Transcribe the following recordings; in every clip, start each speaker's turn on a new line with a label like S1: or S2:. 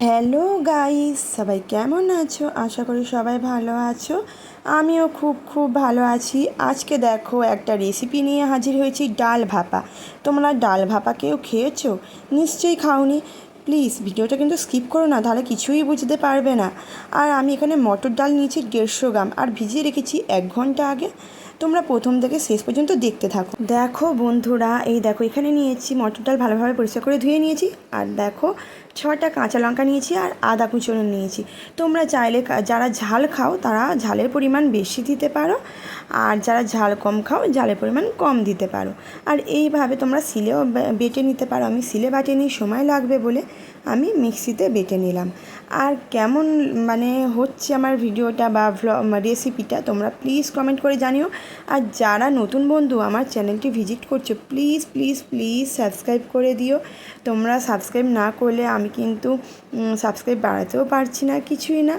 S1: Hello guys সবাই কেমন আছো? আশা করি সবাই ভালো আছো। আমিও খুব খুব ভালো আছি। আজকে দেখো, একটা রেসিপি নিয়ে হাজির হয়েছি, ডাল ভাপা। তোমরা ডাল ভাপা কেউ খেয়েছো? নিশ্চয়ই খাওনি। প্লিজ, ভিডিওটা কিন্তু স্কিপ করো না, তাহলে কিছুই বুঝতে পারবে না। আর আমি এখানে মটর ডাল নিয়েছি দেড়শো গ্রাম, আর ভিজিয়ে রেখেছি এক ঘণ্টা আগে। তোমরা প্রথম থেকে শেষ পর্যন্ত দেখতে থাকো। দেখো বন্ধুরা, এই দেখো, এখানে নিয়েছি মটর ডাল ভালোভাবে পরিষ্কার করে ধুয়ে নিয়েছি, আর দেখো ছটা কাঁচা লঙ্কা নিয়েছি, আর আদা কুচনো নিয়েছি। তোমরা চাইলে যারা ঝাল খাও, তারা ঝালের পরিমাণ বেশি দিতে পারো। আর যারা ঝাল কম খাও, ঝালের পরিমাণ কম দিতে পারো। আর এইভাবে তোমরা সিলেও বেটে নিতে পারো। আমি সিলে বাটে নিই, সময় লাগবে বলে আমি মিক্সিতে বেটে নিলাম। আর কেমন মানে হচ্ছে আমার ভিডিওটা বা রেসিপিটা তোমরা প্লিজ কমেন্ট করে জানিও। আর যারা নতুন বন্ধু, আমার চ্যানেলটি ভিজিট করছ প্লিজ প্লিজ প্লিজ সাবস্ক্রাইব করে দিও। তোমরা সাবস্ক্রাইব না করলে আমি কিন্তু সাবস্ক্রাইব বাড়াতেও পারছি না, কিছুই না।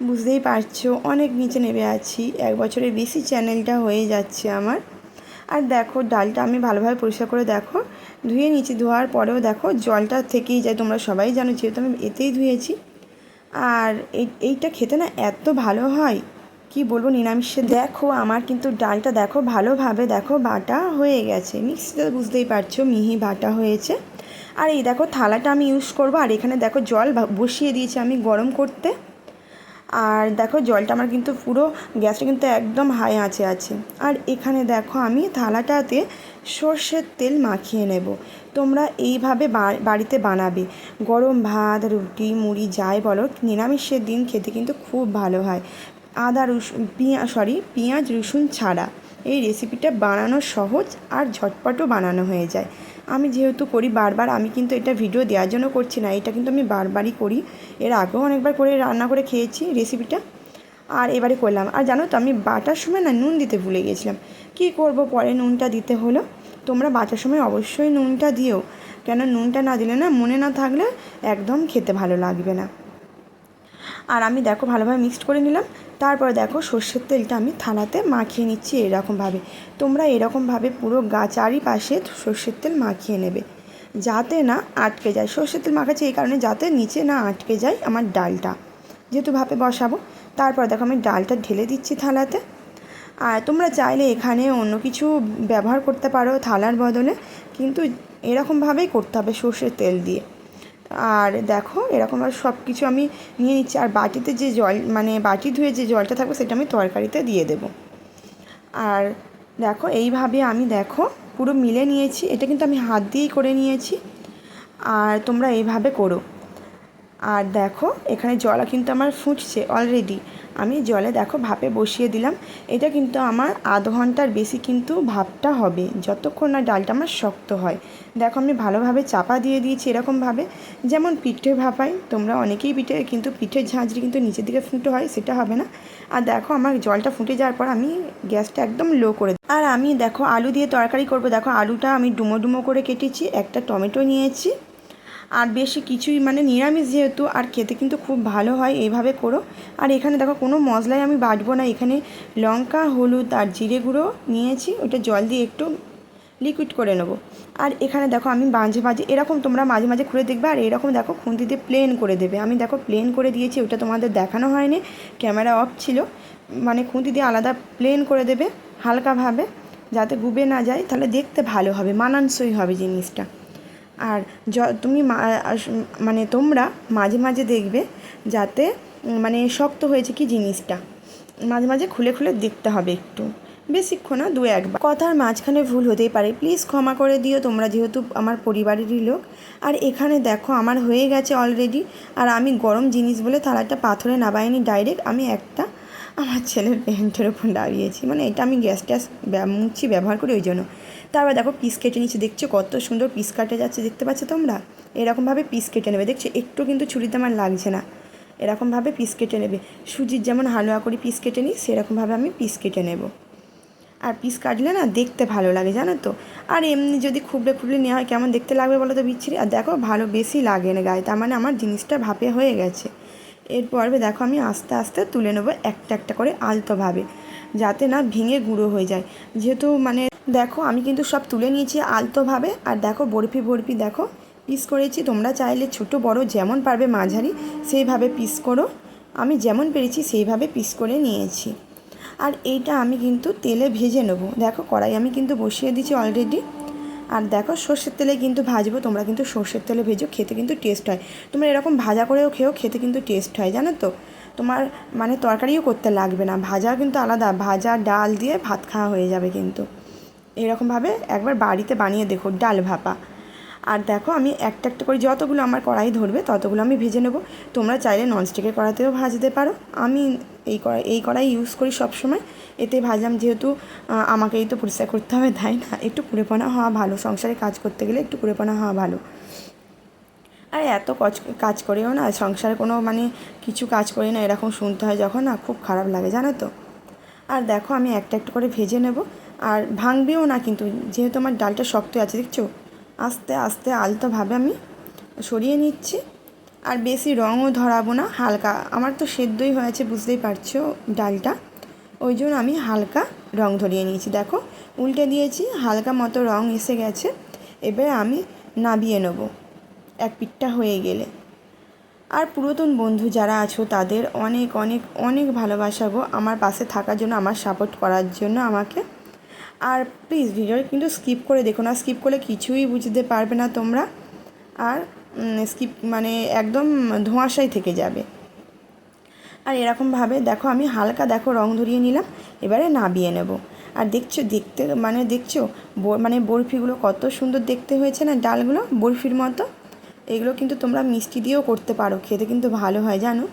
S1: বুঝতেই পারছ, অনেক নিচে নেমে আছি। এক বছরের বেশি চ্যানেলটা হয়ে যাচ্ছে আমার। আর দেখো, ডালটা আমি ভালোভাবে পরিষ্কার করে দেখো, ধুয়ে নিচে ধোয়ার পরেও দেখো, জলটা থেকেই যায়, তোমরা সবাই জানো, যেহেতু আমি এতেই ধুয়েছি। আর এই, এইটা খেতে না এত ভালো হয়, কি বলব, নিরামিষে। দেখো, আমার কিন্তু ডালটা দেখো ভালোভাবে, দেখো বাটা হয়ে গেছে। মিক্সিতে বুঝতেই পারছ, মিহি বাটা হয়েছে। আর এই দেখো, থালাটা আমি ইউজ করব। আর এখানে দেখো, জল বসিয়ে দিয়েছি আমি গরম করতে। আর দেখো জলটা আমার কিন্তু পুরো গ্যাসটা কিন্তু একদম হাই আঁচে আছে। আর এখানে দেখো আমি থালাটাতে সর্ষের তেল মাখিয়ে নেব। তোমরা এইভাবে বাড়িতে বানাবে। গরম ভাত, রুটি, মুড়ি, যাই বলো নিরামিষের দিন খেতে কিন্তু খুব ভালো হয়। আদা রসুন, পিঁয়া সরি পেঁয়াজ, রসুন ছাড়া। এই রেসিপিটা বানানো সহজ আর ঝটপটও বানানো হয়ে যায়। আমি যেহেতু করি বারবার, আমি কিন্তু এটা ভিডিও দেওয়ার জন্য করছি না। এটা কিন্তু আমি বারবারই করি। এর আগেও অনেকবার করে রান্না করে খেয়েছি রেসিপিটা আর এবারে করলাম। আর জানো তো, আমি বাটার সময় না নুন দিতে ভুলে গেছিলাম। কি করব? পরে নুনটা দিতে হলো। তোমরা বাটার সময় অবশ্যই নুনটা দিও। কেন নুনটা না দিলে না মনে না থাকলে একদম খেতে ভালো লাগবে না। আর আমি দেখো ভালোভাবে মিক্সড করে নিলাম। তারপরে দেখো সর্ষের তেলটা আমি থালাতে মাখিয়ে নিচ্ছি এরকমভাবে। তোমরা এরকমভাবে পুরো গা চারিপাশে সর্ষের তেল মাখিয়ে নেবে। যাতে না আটকে যায়। সর্ষের তেল মাখাচ্ছি এই কারণে যাতে নিচে না আটকে যায় আমার ডালটা। যেহেতু ভাপে বসাবো, তারপর দেখো আমি ডালটা ঢেলে দিচ্ছি থালাতে। আর তোমরা চাইলে এখানে অন্য কিছু ব্যবহার করতে পারো থালার বদলে, কিন্তু এরকমভাবেই করতে হবে সর্ষের তেল দিয়ে। আর দেখো, এরকম আর সব কিছু আমি নিয়ে নিচ্ছি। আর বাটিতে যে জল মানে বাটি ধুয়ে যে জলটা থাকবে, সেটা আমি তরকারিতে দিয়ে দেব। আর দেখো, এইভাবে আমি দেখো, পুরো মিলে নিয়েছি। এটা কিন্তু আমি হাত দিয়েই করে নিয়েছি। আর তোমরা এইভাবে করো। আর দেখো, এখানে জল কিন্তু আমার ফুটছে অলরেডি আমি জলে দেখো ভাপে বসিয়ে দিলাম। এটা কিন্তু আমার আধ ঘণ্টার বেশি কিন্তু ভাপটা হবে। যতক্ষণ না ডালটা আমার শক্ত হয়। দেখো, আমি ভালোভাবে চাপা দিয়ে দিয়েছি এরকমভাবে। যেমন পিঠে ভাপাই তোমরা অনেকেই পিঠে, কিন্তু পিঠের ঝাঁঝরি কিন্তু নিচের দিকে ফুটো হয়, সেটা হবে না। আর দেখো, আমার জলটা ফুটে যাওয়ার পর আমি গ্যাসটা একদম লো করে। আর আমি দেখো, আলু দিয়ে তরকারি করব। দেখো, আলুটা আমি ডুমো ডুমো করে কেটেছি। একটা টমেটো নিয়েছি। আর বেশি কিছুই মানে নিরামিষ যেহেতু, আর খেতে কিন্তু খুব ভালো হয় এইভাবে করো। আর এখানে দেখো কোনো মশলাই আমি বাটবো না, এখানে লঙ্কা, হলুদ আর জিরে গুঁড়ো নিয়েছি, ওটা জল দিয়ে একটু লিকুইড করে নেব। আর এখানে দেখো আমি মাঝে মাঝে, এরকম তোমরা মাঝে মাঝে খুলে দেখবে, আর এরকম দেখো খুন্তি দিয়ে প্লেন করে দেবে। আমি দেখো প্লেন করে দিয়েছি, ওটা তোমাদের দেখানো হয়নি ক্যামেরা অফ ছিল। মানে খুন্তি দিয়ে আলাদা প্লেন করে দেবে, হালকাভাবে, যাতে গুবে না যায়, তাহলে দেখতে ভালো হবে, মানানসই হবে জিনিসটা। আর য, তুমি মানে তোমরা মাঝে মাঝে দেখবে যাতে মানে শক্ত হয়েছে কি জিনিসটা। মাঝে মাঝে খুলে খুলে দেখতে হবে একটু। বেশিক্ষণ দু একবার কথার মাঝখানে ভুল হতেই পারে। প্লিজ ক্ষমা করে দিও, তোমরা যেহেতু আমার পরিবারেরই লোক। আর এখানে দেখো, আমার হয়ে গেছে অলরেডি আর আমি গরম জিনিস বলে থালাটা পাথরে নাবাইনি ডাইরেক্ট আমি একটা আমার ছেলের প্যান্টের ওপর দাঁড়িয়েছি। মানে এটা আমি গ্যাস ট্যাস মুছি ব্যবহার করি ওই জন্য। তারপর দেখো পিস কেটে নিচ্ছে, দেখছ কত সুন্দর পিস কাটে যাচ্ছে, দেখতে পাচ্ছ তোমরা? এরকমভাবে পিস কেটে নেবে, দেখছ? একটু কিন্তু ছুরিতে আমার লাগছে না। এরকমভাবে পিস কেটে নেবে। সুজির যেমন হালুয়া করে পিস কেটে নিই, সেরকমভাবে আমি পিস কেটে নেব। আর পিস কাটলে না দেখতে ভালো লাগে, জানো তো? আর এমনি যদি খুবলে খুবলে নেওয়া হয়, কেমন দেখতে লাগবে বলো তো বিচ্ছিরি? আর দেখো, ভালো বেশি লাগে না গায়ে, তার মানে আমার জিনিসটা ভাপে হয়ে গেছে। এরপর দেখো, আমি আস্তে আস্তে তুলে নেব একটা একটা করে আলতোভাবে, যাতে না ভেঙে গুঁড়ো হয়ে যায়। যেহেতু মানে দেখো, আমি কিন্তু সব তুলে নিয়েছি আলতোভাবে। আর দেখো, বরফি বরফি দেখো, পিস করেছি। তোমরা চাইলে ছোট বড় যেমন পারবে মাঝারি, সেইভাবে পিস করো। আমি যেমন পেরেছি সেইভাবে পিস করে নিয়েছি। আর এইটা আমি কিন্তু তেলে ভেজে নেব। দেখো, কড়াই আমি কিন্তু বসিয়ে দিয়েছি অলরেডি আর দেখো, সর্ষের তেলে কিন্তু ভাজবো। তোমরা কিন্তু সর্ষের তেলে ভেজো, খেতে কিন্তু টেস্ট হয়। তোমরা এরকম ভাজা করেও খেয়েও খেতে কিন্তু টেস্ট হয়, জানো তো? তোমার মানে তরকারিও করতে লাগবে না। ভাজা কিন্তু আলাদা। ভাজা, ডাল দিয়ে ভাত খাওয়া হয়ে যাবে কিন্তু। এরকমভাবে একবার বাড়িতে বানিয়ে দেখো, ডাল ভাপা। আর দেখো, আমি একটা একটা করে যতগুলো আমার কড়াই ধরবে, ততগুলো আমি ভেজে নেব। তোমরা চাইলে ননস্টিকের কড়াতেও ভাজতে পারো। আমি এই কড়াই এই কড়াই ইউজ করি সব সময় এতে ভাজলাম যেহেতু আমাকেই তো পরিষ্কার করতে হবে, তাই না? একটু কুড়েপনা হওয়া ভালো। সংসারে কাজ করতে গেলে একটু কুড়েপনা হওয়া ভালো। আর এত কাজ কাজ করেও না, সংসারে কোনো মানে কিছু কাজ করি না, এরকম শুনতে হয় যখন না, খুব খারাপ লাগে, জানো তো? আর দেখো, আমি একটা একটা করে ভেজে নেব। আর ভাঙবেও না কিন্তু, যেহেতু আমার ডালটা শক্ত আছে, দেখছ? আস্তে আস্তে, আলতোভাবে আমি সরিয়ে নিচ্ছি। আর বেশি রঙও ধরাবো না, হালকা। আমার তো সেদ্ধই হয়েছে, বুঝতেই পারছ ডালটা। ওই জন্য আমি হালকা রং ধরিয়ে নিয়েছি। দেখো, উল্টে দিয়েছি, হালকা মতো রং এসে গেছে। এবার আমি নাবিয়ে নেব, এক পিঠটা হয়ে গেলে। আর পুরাতন বন্ধু যারা আছো, তাদের অনেক অনেক অনেক ভালোবাসা গো। আমার পাশে থাকার জন্য, আমার সাপোর্ট করার জন্য আমাকে আর প্লিজ ভিডিওটা কিন্তু স্কিপ করে দেখো না। স্কিপ করলে কিছুই বুঝতে পারবে না তোমরা। আর স্কিপ মানে একদম ধোঁয়াশাই থেকে যাবে। আর এরকমভাবে দেখো, আমি হালকা দেখো রং ধরিয়ে নিলাম, এবারে নাবিয়ে নেব। আর দেখছ, দেখতে মানে দেখছ মানে বরফিগুলো কত সুন্দর দেখতে হয়েছে না, ডালগুলো বরফির মতো। এগুলো কিন্তু তোমরা মিষ্টি দিয়েও করতে পারো, খেতে কিন্তু ভালো হয়, জানো?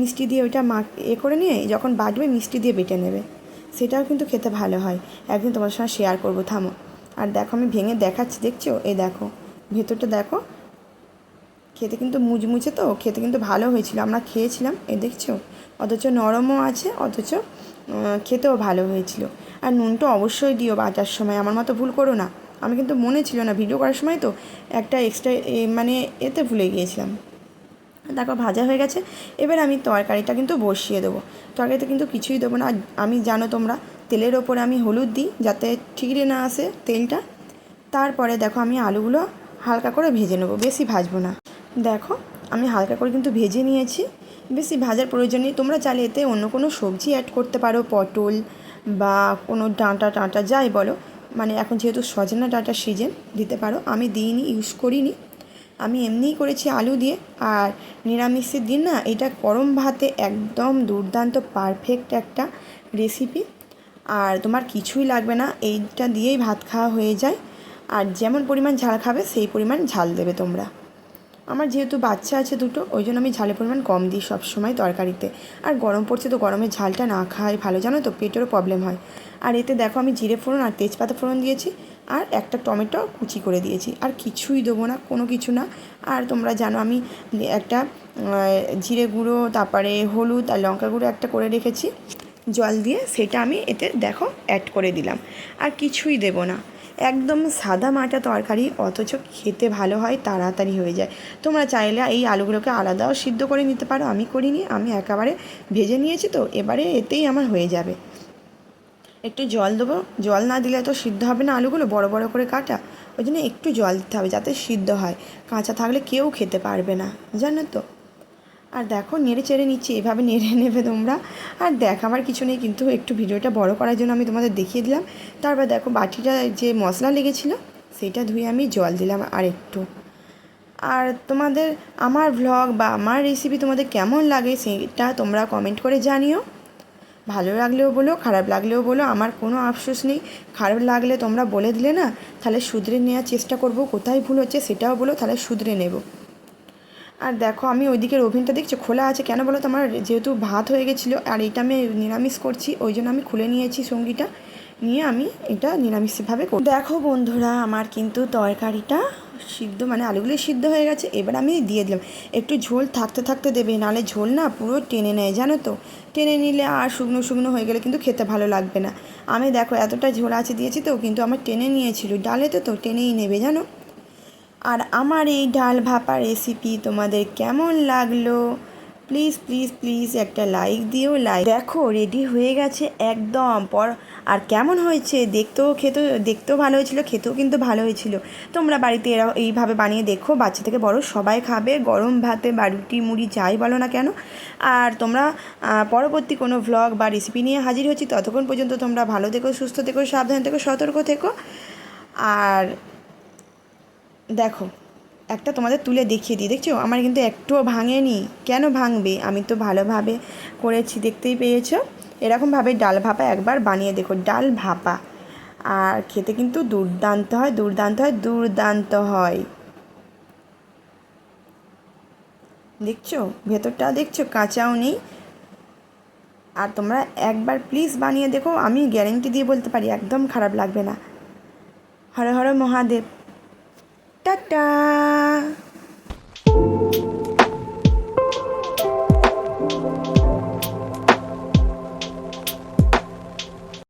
S1: মিষ্টি দিয়ে ওইটা মা, এ করে নিয়ে যখন বাটবে মিষ্টি দিয়ে বেটে নেবে। সেটাও কিন্তু খেতে ভালো হয়। একদিন তোমার সঙ্গে শেয়ার করব, থামো। আর দেখো, আমি ভেঙে দেখাচ্ছি, দেখছ? এই দেখো, ভেতরটা দেখো। খেতে কিন্তু মুচমুচে তো, খেতে কিন্তু ভালো হয়েছিল। আমরা খেয়েছিলাম, এ দেখছ? অথচ নরমও আছে, অথচ খেতেও ভালো হয়েছিল। আর নুনটা অবশ্যই দিও বাটার সময়, আমার মতো ভুল করো না। আমি কিন্তু মনে ছিল না, ভিডিও করার সময় তো একটা এক্সট্রা মানে এতে ভুলে গিয়েছিলাম। তারপর ভাজা হয়ে গেছে। এবার আমি তরকারিটা কিন্তু বসিয়ে দেবো। তরকারিতে কিন্তু কিছুই দেবো না। আমি জানো তোমরা, তেলের ওপরে আমি হলুদ দিই যাতে ঠিকরে না আসে তেলটা। তারপরে দেখো আমি আলুগুলো হালকা করে ভেজে নেব। বেশি ভাজবো না। দেখো, আমি হালকা করে কিন্তু ভেজে নিয়েছি। বেশি ভাজার প্রয়োজন নেই। তোমরা চাইলে এতে অন্য কোনো সবজি অ্যাড করতে পারো। পটল বা কোনো ডাঁটা টাঁটা যাই বলো। মানে এখন যেহেতু সজনা ডাঁটা সিজন দিতে পারো। আমি দিইনি ইউজ করিনি। আমি এমনিই করেছি আলু দিয়ে। আর নিরামিষের দিন না, এটা গরম ভাতে একদম দুর্দান্ত পারফেক্ট একটা রেসিপি আর তোমার কিছুই লাগবে না, এইটা দিয়েই ভাত খাওয়া হয়ে যায়। আর যেমন পরিমাণ ঝাল খাবে, সেই পরিমাণ ঝাল দেবে তোমরা। আমার যেহেতু বাচ্চা আছে দুটো, ওই জন্য আমি ঝালের পরিমাণ কম দিই সবসময় তরকারিতে। আর গরম পড়ছে তো গরমে ঝালটা না খাওয়াই ভালো, জানো তো? পেটেরও প্রবলেম হয়। আর এতে দেখো আমি জিরে ফোড়ন আর তেজপাতা ফোড়ন দিয়েছি। আর একটা টমেটো কুচি করে দিয়েছি। আর কিছুই দেবো না, কোনো কিছু না। আর তোমরা জানো আমি একটা জিরে গুঁড়ো, তারপরে হলুদ আর লঙ্কা গুঁড়ো একটা করে রেখেছি। জল দিয়ে সেটা আমি এতে দেখো অ্যাড করে দিলাম। আর কিছুই দেবো না। একদম সাদা মাটা তরকারি, অথচ খেতে ভালো হয়, তাড়াতাড়ি হয়ে যায়। তোমরা চাইলে এই আলুগুলোকে আলাদাও সিদ্ধ করে নিতে পারো। আমি করিনি, আমি একেবারে ভেজে নিয়েছি তো, এবারে এতেই আমার হয়ে যাবে। একটু জল দেবো। জল না দিলে তো সিদ্ধ হবে না আলুগুলো, বড় বড় করে কাটা। ওই জন্য একটু জল দিতে হবে যাতে সিদ্ধ হয়। কাঁচা থাকলে কেউ খেতে পারবে না, জানো তো। আর দেখো, নেড়ে চেড়ে নিচ্ছি, এভাবে নেড়ে নেবে তোমরা। আর দেখ, আমার কিছু নেই, কিন্তু একটু ভিডিওটা বড় করার জন্য আমি তোমাদের দেখিয়ে দিলাম। তারপর দেখো, বাটিটা যে মশলা লেগেছিলো, সেটা ধুয়ে আমি জল দিলাম আর একটু আর তোমাদের, আমার ভ্লগ বা আমার রেসিপি তোমাদের কেমন লাগে, সেটা তোমরা কমেন্ট করে জানিও। ভালো লাগলেও বলো, খারাপ লাগলেও বলো, আমার কোনো আফসোস নেই। খারাপ লাগলে তোমরা বলে দিলে না, তাহলে শুধরে নেওয়ার চেষ্টা করব। কোথায় ভুল হচ্ছে সেটাও বলো, তাহলে শুধরে নেব। আর দেখো, আমি ওইদিকের ওভেনটা দেখছি, খোলা আছে কেন বলো তো? আমার যেহেতু ভাত হয়ে গেছিল, আর এটা আমি নিরামিষ করছি, ওই জন্য আমি খুলে নিয়েছি সঙ্গীটা। নিয়ে আমি এটা নিরামিষভাবে করি দেখো বন্ধুরা, আমার কিন্তু তরকারিটা সিদ্ধ মানে আলুগুলি সিদ্ধ হয়ে গেছে, এবার আমি দিয়ে দিলাম। একটু ঝোল থাকতে থাকতে দেবে, নাহলে ঝোল না পুরো টেনে নেয়, জানো তো? টেনে নিলে আর শুকনো শুকনো হয়ে গেলে কিন্তু খেতে ভালো লাগবে না। আমি দেখো এতটা ঝোল আছে দিয়েছি তো, কিন্তু আমার টেনে নিয়েছিল ডালেতে তো টেনেই নেবে, জানো? আর আমার এই ডাল ভাপা রেসিপি তোমাদের কেমন লাগল? প্লিজ প্লিজ প্লিজ একটা লাইক দিও লাইক দেখো রেডি হয়ে গেছে একদম। পর আর কেমন হয়েছে? দেখতেও খেতেও দেখতেও ভালো হয়েছিল, খেতেও কিন্তু ভালো হয়েছিল। তোমরা বাড়িতে এরা এইভাবে বানিয়ে দেখো, বাচ্চা থেকে বড় সবাই খাবে, গরম ভাতে বা রুটি, মুড়ি, যাই বলো না কেন। আর তোমরা পরবর্তী কোনো ভ্লগ বা রেসিপি নিয়ে হাজির হচ্ছি, ততক্ষণ পর্যন্ত তোমরা ভালো থেকো, সুস্থ থেকো, সাবধান থেকো, সতর্ক থেকো। আর দেখো একটা তোমাদের তুলে দেখিয়ে দিই। দেখছ? আমার কিন্তু একটুও ভাঙেনি। কেন ভাঙবে? আমি তো ভালোভাবে করেছি, দেখতেই পেয়েছ? এরকমভাবে ডাল ভাপা একবার বানিয়ে দেখো, ডাল ভাপা। আর খেতে কিন্তু দুর্দান্ত হয় দুর্দান্ত হয় দুর্দান্ত হয়। দেখছ? ভেতরটা দেখছ? কাঁচাও নেই। আর তোমরা একবার প্লিজ বানিয়ে দেখো, আমি গ্যারেন্টি দিয়ে বলতে পারি, একদম খারাপ লাগবে না। হর হর মহাদেব। টাটা